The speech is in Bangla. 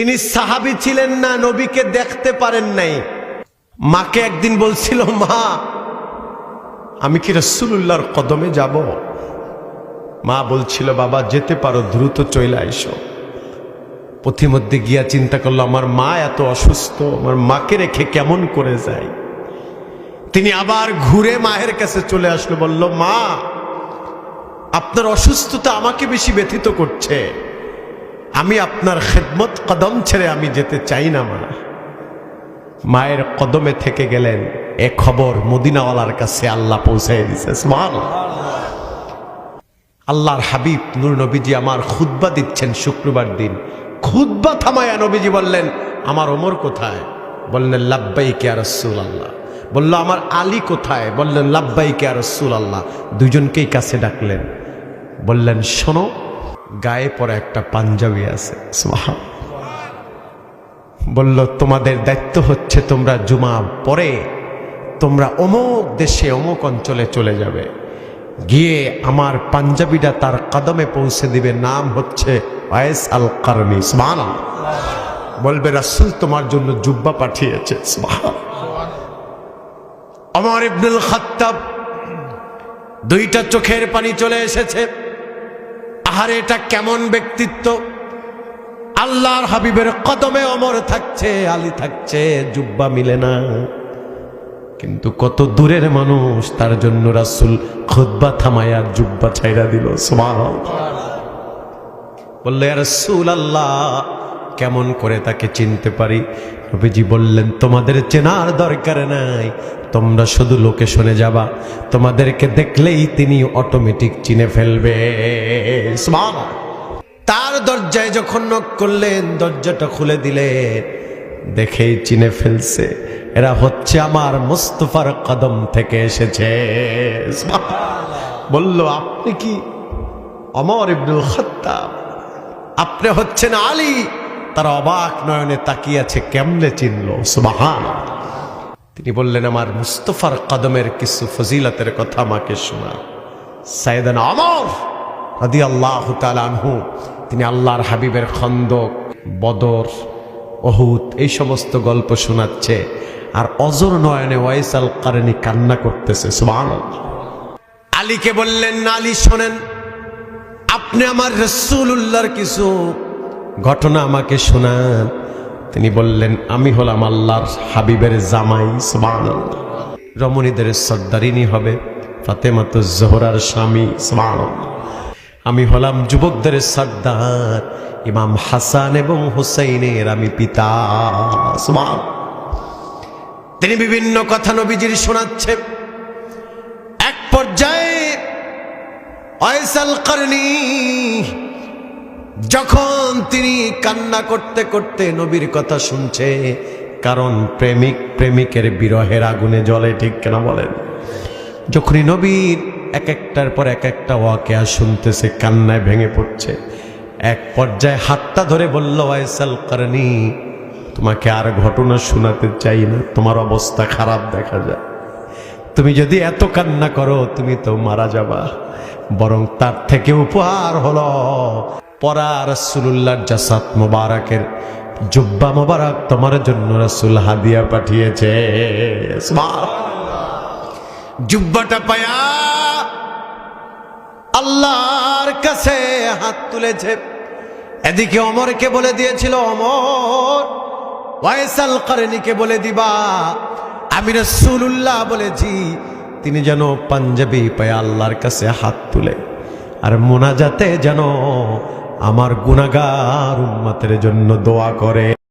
তিনি সাহাবি ছিলেন না, নবীকে দেখতে পারেন নাই। মাকে একদিন বলছিল, মা, আমি কি রসুল্লাহর কদমে যাব? মা বলছিল, বাবা, যেতে পারো, দ্রুত চলে আইসো। পথিমধ্যে গিয়া চিন্তা করল, আমার মা এত অসুস্থ, আমার মাকে রেখে কেমন করে যায় তিনি আবার ঘুরে মায়ের কাছে চলে আসলো, বলল, মা, আপনার অসুস্থতা আমাকে বেশি ব্যথিত করছে। আমি আপনার খেদমত কদম ছেড়ে আমি যেতে চাই না মা মায়ের কদমে থেকে গেলেন, এ খবর মদিনাওয়ালার কাছে আল্লাহ পৌঁছাই দিছে। আল্লাহর হাবিব নূর নবীজি আমার খুদ্া দিচ্ছেন শুক্রবার দিন। খুদ্া থামায়া নবীজি বললেন, আমার ওমর কোথায়? বললেন লাব্বাই কে রসুল আল্লাহ বলল, আমার আলী কোথায়? বললেন লাব্বাই কে রসুল আল্লাহ দুজনকেই কাছে ডাকলেন। বললেন, শোনো গায়ে পরে একটা পাঞ্জাবি আছে। বলল, তোমাদের দায়িত্ব হচ্ছে তোমরা জুমা পরে তোমরা অমুক দেশে, অমুক অঞ্চলে চলে যাবে গিয়ে আমার পাঞ্জাবিটা তার কদমে পৌঁছে দিবে, নাম হচ্ছে ওয়েস আল কারনি, সুবহানাল্লাহ। বলবে, রাসুল তোমার জন্য জুব্বা পাঠিয়েছে আমার ইবনুল খাত্তাব দুইটা চোখের পানি চলে এসেছে আহারে, এটা কেমন ব্যক্তিত্ব? আল্লাহর হাবিবের কদমে অমর থাকছে, আলী থাকছে, জুব্বা মিলে না। কিন্তু কত দূরের মানুষ, তার জন্য রাসুল খুদ্া থামায়া জুব্বা ছাইরা দিল। বললে রসুল আল্লাহ কেমন করে তাকে চিনতে পারি? নবীজি বললেন, তোমাদের চেনার দরকার নাই। তোমরা শুধু লোকেশনে যাবা। তোমাদেরকে দেখলেই তিনি অটোমেটিক চিনে ফেলবে। তার দরজায় যখন নক করলেন, দরজাটা খুলে দিলেন। দেখেই চিনে ফেলছে, এরা হচ্ছে আমার মুস্তফার কদম থেকে এসেছে। বলল, আপনি কি অমর ইবনুল খত্তাব? আপনি হচ্ছেন আলী। তার অবাক নয়নে তাকিয়ে আছে কেমনে চিনল? সুবাহান। তিনি বললেন, আমার মুস্তফার কদমের কিছু ফজিলতের কথা আমাকে শোনা। সাইদান অমর রাদি আল্লাহ আনহু, তিনি আল্লাহর হাবিবের খন্দক, বদর অহুত এই সমস্ত গল্প শোনাচ্ছে আর অজর নয়নে ওয়াইসাল কারেনি কান্না করতেছে, সুবহানাল্লাহ। আলীকে বললেন, আলী শোনেন, আপনি আমার রসুল্লাহর কিছু ঘটনা আমাকে শোনান তিনি বললেন, আমি হলাম আল্লাহর হাবিবের জামাই, সুবহানাল্লাহ। রমণীদের সর্দারিনী হবে ফাতেমাত জোহরার স্বামী, সুবহানাল্লাহ। আমি হলাম যুবকদের সর্দার, ইমাম হাসান এবং হুসাইনের আমি পিতা সুবহান তিনি বিভিন্ন কথা নবীজির শোনাচ্ছে। এক পর্যায়ে, অয়সাল করনি যখন তিনি কান্না করতে করতে নবীর কথা শুনছে, কারণ প্রেমিক প্রেমিকের বিরহের আগুনে জলে ঠিক কেনা বলেন? যখনই নবীর এক একটার পর এক একটা ওয়াকে ওয়াকেয়া শুনতেছে, কান্নায় ভেঙে পড়ছে, এক পর্যায়ে হাতটা ধরে বলল, ওয়াইসাল করনি তোমাকে আর ঘটনা শোনাতে চাই না, তোমার অবস্থা খারাপ দেখা যায়। তুমি যদি এত কান্না করো, তুমি তো মারা যাবা, বরং তার থেকে উপহার হলো পরা রসুল্লাহর জাসাত মোবারকের জুব্বা মোবারক তোমার জন্য রসুল হাদিয়া পাঠিয়েছে। জুব্বাটা পায়া আল্লাহর কাছে হাত তুলেছে। এদিকে অমরকে বলে দিয়েছিল অমর ওয়াইসাল কারেনিকে বলে দিবা। আমি রসুল্লাহ বলেছি, তিনি যেন পাঞ্জাবি পায়ে আল্লাহর কাছে হাত তুলে। আর মোনাজাতে যেন আমার গুণাগার উম্মাতের জন্য দোয়া করে।